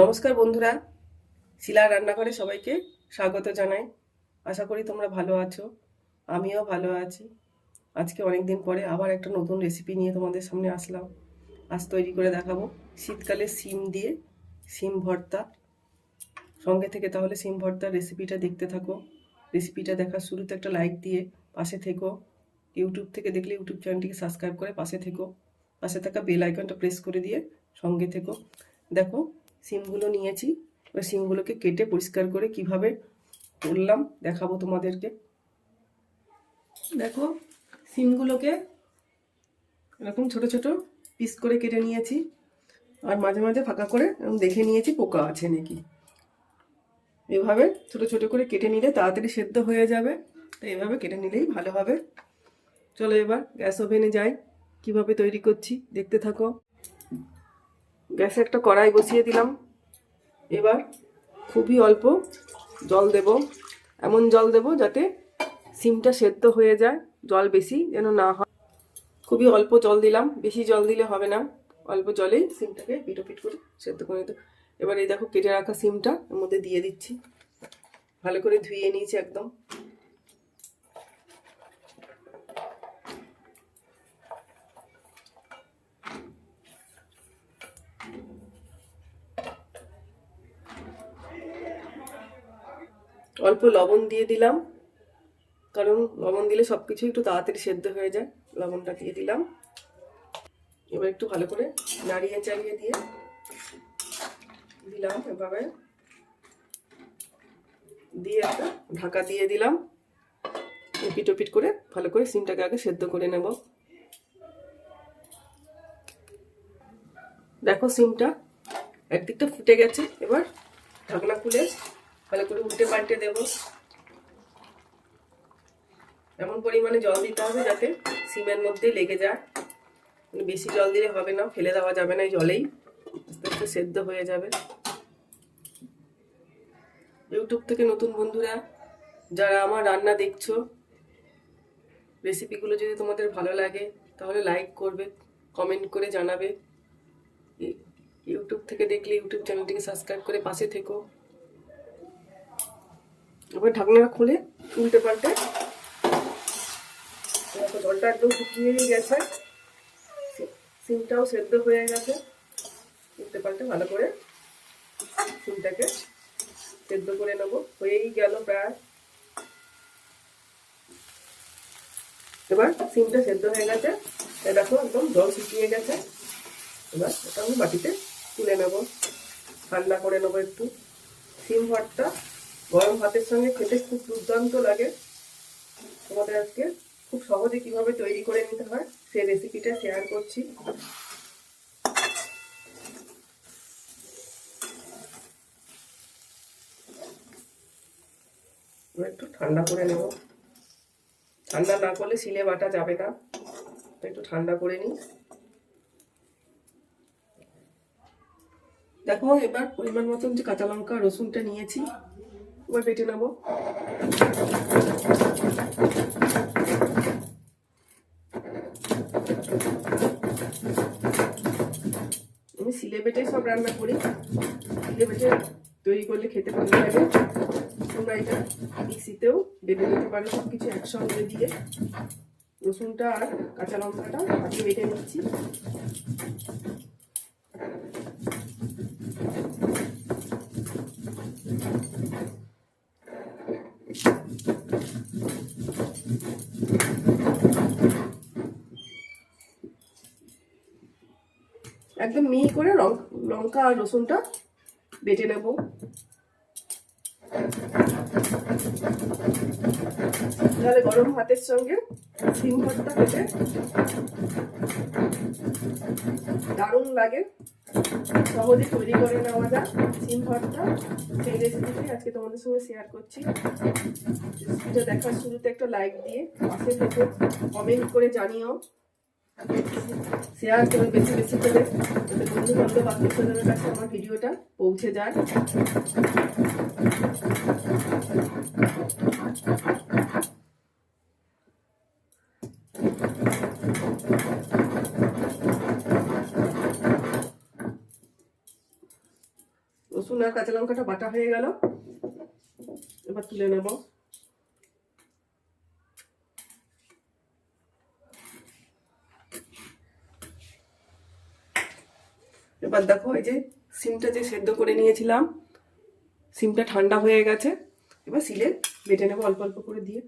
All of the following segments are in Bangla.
নমস্কার বন্ধুরা। শিলা রান্নাঘরে সবাইকে স্বাগত জানাই। আশা করি তোমরা ভালো আছো, আমিও ভালো আছি। আজকে অনেক দিন পরে আবার একটা নতুন রেসিপি নিয়ে তোমাদের সামনে আসলাম। আজ তৈরি করে দেখাবো শীতকালে সিম দিয়ে সিম ভর্তা। সঙ্গে থেকে তাহলে সিম ভর্তার রেসিপিটা দেখতে থাকো। রেসিপিটা দেখার শুরুতে একটা লাইক দিয়ে পাশে থেকো। ইউটিউব থেকে দেখলে ইউটিউব চ্যানেলটিকে সাবস্ক্রাইব করে পাশে থেকো। পাশে থাকা বেল আইকনটা প্রেস করে দিয়ে সঙ্গে থেকো। দেখো সিমগুলো নিয়েছি। এবার সিমগুলোকে কেটে পরিষ্কার করে কীভাবে করলাম দেখাবো তোমাদেরকে। দেখো, সিমগুলোকে এরকম ছোট ছোট পিস করে কেটে নিয়েছি। আর মাঝে মাঝে ফাঁকা করে দেখে নিয়েছি পোকা আছে নাকি। এভাবে ছোট ছোট করে কেটে নিলে তাড়াতাড়ি সেদ্ধ হয়ে যাবে। তো এভাবে কেটে নিলেই ভালো হবে। চলো এবার গ্যাস ওভেনে যাই। কীভাবে তৈরি করছি, দেখতে থাকো। গ্যাসে একটা কড়াই বসিয়ে দিলাম। এবার খুবই অল্প জল দেব। এমন জল দেব যাতে সিমটা সেদ্ধ হয়ে যায়, জল বেশি যেন না হয়। খুবই অল্প জল দিলাম, বেশি জল দিলে হবে না। অল্প জলেই সিমটাকে পিটো পিট করে সেদ্ধ করে নিতে। এবার এই দেখো কেটে রাখা সিমটা, এর মধ্যে দিয়ে দিচ্ছি। ভালো করে ধুয়ে নিয়েছি একদম। অল্প লবণ দিয়ে দিলাম। কারণ লবণ দিলে সব কিছু একটু তাড়াতাড়ি সেদ্ধ হয়ে যায়। লবণটা দিয়ে দিলাম। এবার একটু ভালো করে নাড়িয়ে চাড়িয়ে দিয়ে দিলাম এভাবে। দিয়ে একটা ঢাকা দিয়ে দিলাম। পিটো পিট করে ভালো করে সিমটাকে আগে সেদ্ধ করে নেব। দেখো সিমটা একদিকটা ফুটে গেছে। এবার ঢাকনা খুলে ভালো করে উল্টে পাল্টে দেব। এমন পরিমাণে জল দিতে হবে যাতে সিমের মধ্যে লেগে যায়। মানে বেশি জল দিলে হবে না, ফেলে দেওয়া যাবে না জলেই। আস্তে সেদ্ধ হয়ে যাবে। ইউটিউব থেকে নতুন বন্ধুরা, যারা আমার রান্না দেখছ রেসিপিগুলো যদি তোমাদের ভালো লাগে, তাহলে লাইক করবে কমেন্ট করে জানাবে। ইউটিউব থেকে দেখলে ইউটিউব চ্যানেলটিকে সাবস্ক্রাইব করে পাশে থেকো। এবার ঢাকনাটা খুলে উল্টে পাল্টে জলটা একদম শুকিয়ে গেছে। সিমটাও সেদ্ধ হয়ে গেছে। উল্টে পাল্টে ভালো করে সিমটাকে সেদ্ধ করে নেব। হয়েই গেল প্রায়। এবার সিমটা সেদ্ধ হয়ে গেছে। দেখো একদম জল শুকিয়ে গেছে। এবার এটা আমি বাটিতে তুলে নেব। ঠান্ডা করে নেব একটু। সিম ভর্তা গরম ভাতের সঙ্গে খেতে খুব দুর্দান্ত লাগে। তোমাদের আজকে খুব সহজে কীভাবে তৈরি করে নিতে হয় সেই রেসিপিটা শেয়ার করছি। একটু ঠান্ডা করে নেব। ঠান্ডা না করলে শিলে বাটা যাবে না। একটু ঠান্ডা করে নিই। দেখো, এবার পরিমাণ মতন যে কাঁচা লঙ্কা রসুনটা নিয়েছি এবার বেটে নেব আমি সিলে বেটে সব রান্না করি। সিলে বেটে তৈরি করলে খেতে ভালো লাগে। তোমরা এটা মিক্সিতেও বেটে নিতে পারো সব কিছু একসঙ্গে দিয়ে। রসুনটা আর কাঁচা লঙ্কাটা আগে বেটে নিচ্ছি। একদম মিহি করে লঙ্কা আর রসুনটা বেটে নেব। তাহলে গরম ভাতের সঙ্গে সিম ভর্তা খেতে দারুণ লাগে। সহজে তৈরি করে নেওয়া যায় সিম ভর্তা সেই রেসিপিটি আজকে তোমাদের সঙ্গে শেয়ার করছি। রেসিপিটা দেখার শুরুতে একটা লাইক দিয়ে পাশে থেকে কমেন্ট করে জানিও। শেয়ার করে বেশি বেশি করে যাতে বন্ধু বান্ধব আত্মীয় স্বজনের কাছে আমার ভিডিওটা পৌঁছে যায় রসুন আর কাঁচা লঙ্কাটা বাটা হয়ে গেল। এবার তুলে নেব। এবার দেখো এই যে সিমটা যে সেদ্ধ করে নিয়েছিলাম, সিমটা ঠান্ডা হয়ে গেছে। এবার সিলে বেটে নেব অল্প অল্প করে দিয়ে।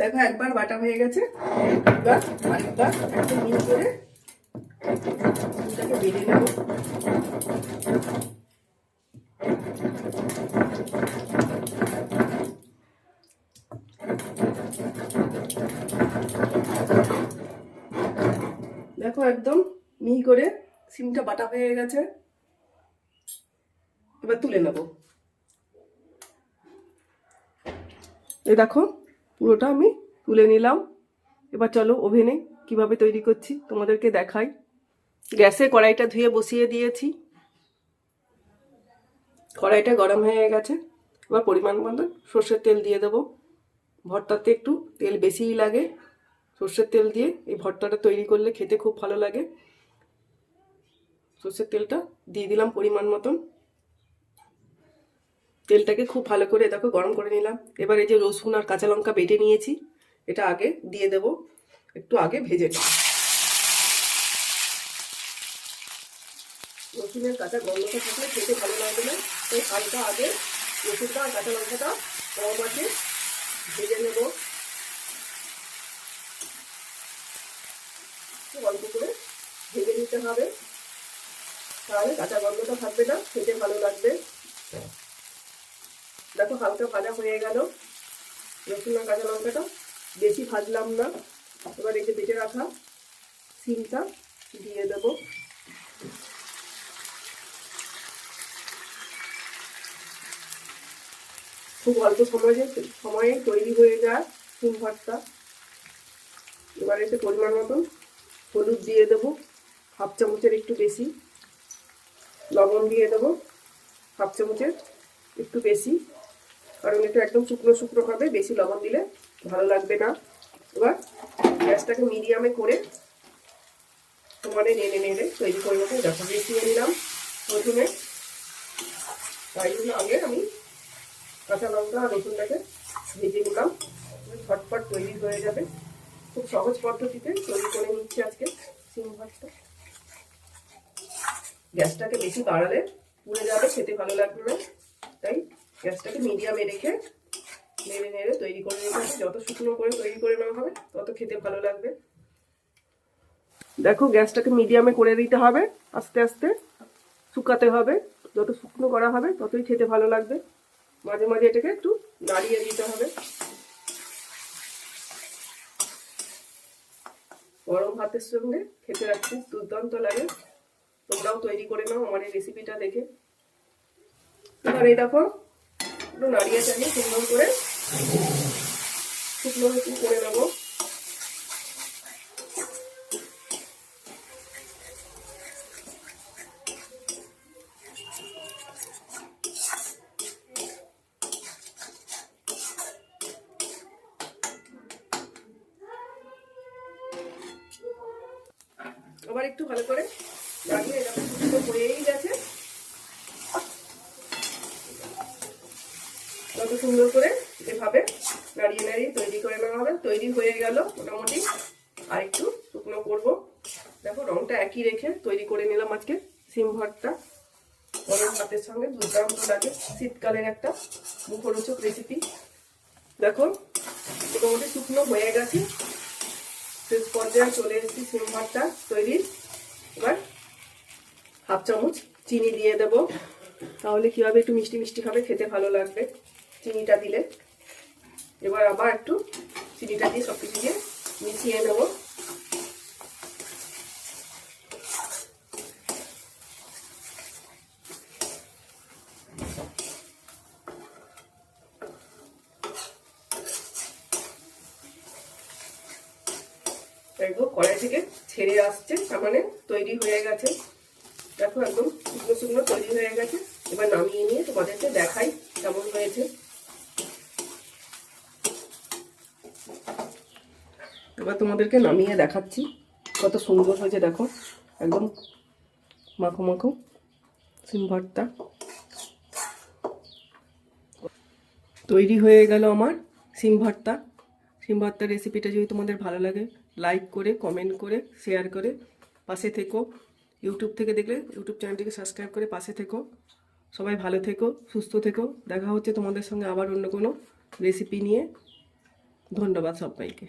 দেখো, একবার বাটা হয়ে গেছে। করে দেখো, একদম মিহি করে সিমটা বাটা হয়ে গেছে। এবার তুলে নেব। এই দেখো পুরোটা আমি তুলে নিলাম। এবার চলো ওভেনে কীভাবে তৈরি করছি তোমাদেরকে দেখাই। গ্যাসে কড়াইটা ধুয়ে বসিয়ে দিয়েছি। কড়াইটা গরম হয়ে গেছে। এবার পরিমাণ মতো সর্ষের তেল দিয়ে দেবো। ভর্তাতে একটু তেল বেশিই লাগে। সর্ষের তেল দিয়ে এই ভর্তাটা তৈরি করলে খেতে খুব ভালো লাগে। সর্ষের তেলটা দিয়ে দিলাম পরিমাণ মতন। তেলটাকে খুব ভালো করে, দেখো, গরম করে নিলাম। এবার এই যে রসুন আর কাঁচা লঙ্কা বেটে নিয়েছি, এটা আগে দিয়ে দেব। একটু আগে ভেজে নেব। রসুনের কাঁচা গন্ধটা থাকলে খেতে ভালো লাগবে না। তাই হালকা আগে রসুনটা আর কাঁচা লঙ্কাটা কম আছে, ভেজে নেব। অল্প করে ভেজে নিতে হবে। তাহলে কাঁচা গন্ধটা থাকবে না, খেতে ভালো লাগবে। দেখো হালকা ভাজা হয়ে গেল। রসুন আর কাঁচা লঙ্কাটা বেশি ভাজলাম না। এবার এই বেটে রাখা সিমটা দিয়ে দেব। খুব অল্প সময়ে সময়ে তৈরি হয়ে যায় সিম ভাতটা। এবার এতে পরিমাণ মতন হলুদ দিয়ে দেবো, হাফ চামচের একটু বেশি। লবণ দিয়ে দেবো, হাফ চামচের একটু বেশি। কারণ এটা একদম শুকনো শুকনো হবে, বেশি লবণ দিলে ভালো লাগবে না। এবার গ্যাসটাকে মিডিয়ামে করে সমানে নেড়ে নেড়ে তৈরি করে নেব। যখন মিশিয়ে নিলাম প্রথমে। তাই জন্য আগে আমি কাঁচা লঙ্কা আর রসুনটাকে ভেজে নিলাম। ঝটপট তৈরি হয়ে যাবে। খুব সহজ পদ্ধতিতে তৈরি করে নিচ্ছি আজকে সিম ভাতটা গ্যাসটাকে বেশি বাড়ালে পুড়ে যাবে, খেতে ভালো লাগবে না। তাই গ্যাসটাকে মিডিয়ামে রেখে নেড়ে নেড়ে তৈরি করে নিতে হবে। যত শুকনো করে তৈরি করে নেওয়া হবে, তত খেতে ভালো লাগবে। দেখো, গ্যাসটাকে মিডিয়ামে করে দিতে হবে, আস্তে আস্তে। শুকাতে হবে, যত শুকনো করা হবে, ততই খেতে ভালো লাগবে। মাঝে মাঝে এটাকে একটু নাড়িয়ে দিতে হবে। গরম ভাতের সঙ্গে খেতে রাখছি দুর্দান্ত লাগে। তোমরাও তৈরি করে নাও আমার এই রেসিপিটা দেখে। এবার এই দেখো একটু নাড়িয়ে চালিয়ে সুন্দর করে শুকনো একটু করে নেব। আবার একটু ভালো করে লাগিয়ে এরকম শুকনো হয়েই গেছে। সুন্দর করে এভাবে নাড়িয়ে নাড়িয়ে তৈরি করে নেওয়া হবে। তৈরি হয়ে গেল মোটামুটি। আর একটু শুকনো করব। দেখো, রংটা একই রেখে তৈরি করে নিলাম আজকে সিম ভর্তা গরম ভাতের সঙ্গে দুর্দান্ত লাগে। শীতকালের একটা মুখরোচক রেসিপি দেখো, মোটামুটি শুকনো হয়ে গেছে। শেষ পর্যায়ে চলে এসেছি সিম ভাতটা তৈরি এবার হাফ চামচ চিনি দিয়ে দেব। তাহলে কীভাবে একটু মিষ্টি মিষ্টি খাবে খেতে ভালো লাগবে। চিনিটা দিলে। এবার আবার একটু চিনিটা দিয়ে সব কিছু দিয়ে মিশিয়ে নেব। কড়াই থেকে ছেড়ে আসছে, তার মানে তৈরি হয়ে গেছে। দেখো একদম শুকনো শুকনো তৈরি হয়ে গেছে। এবার নামিয়ে নিয়ে তোমাদেরকে দেখাই কেমন হয়েছে। এবার তোমাদেরকে নামিয়ে দেখাচ্ছি। কত সুন্দর হয়েছে, দেখো। একদম মাখো মাখো সিম ভর্তা। তৈরি হয়ে গেল আমার সিম ভর্তা। সিম ভর্তার রেসিপিটা যদি তোমাদের ভালো লাগে লাইক করে কমেন্ট করে শেয়ার করে, পাশে থেকো। ইউটিউব থেকে দেখলে ইউটিউব চ্যানেলটিকে সাবস্ক্রাইব করে পাশে থেকো। সবাই ভালো থেকো, সুস্থ থেকো। দেখা হচ্ছে তোমাদের সঙ্গে আবার অন্য কোনো রেসিপি নিয়ে। ধন্যবাদ সবাইকে।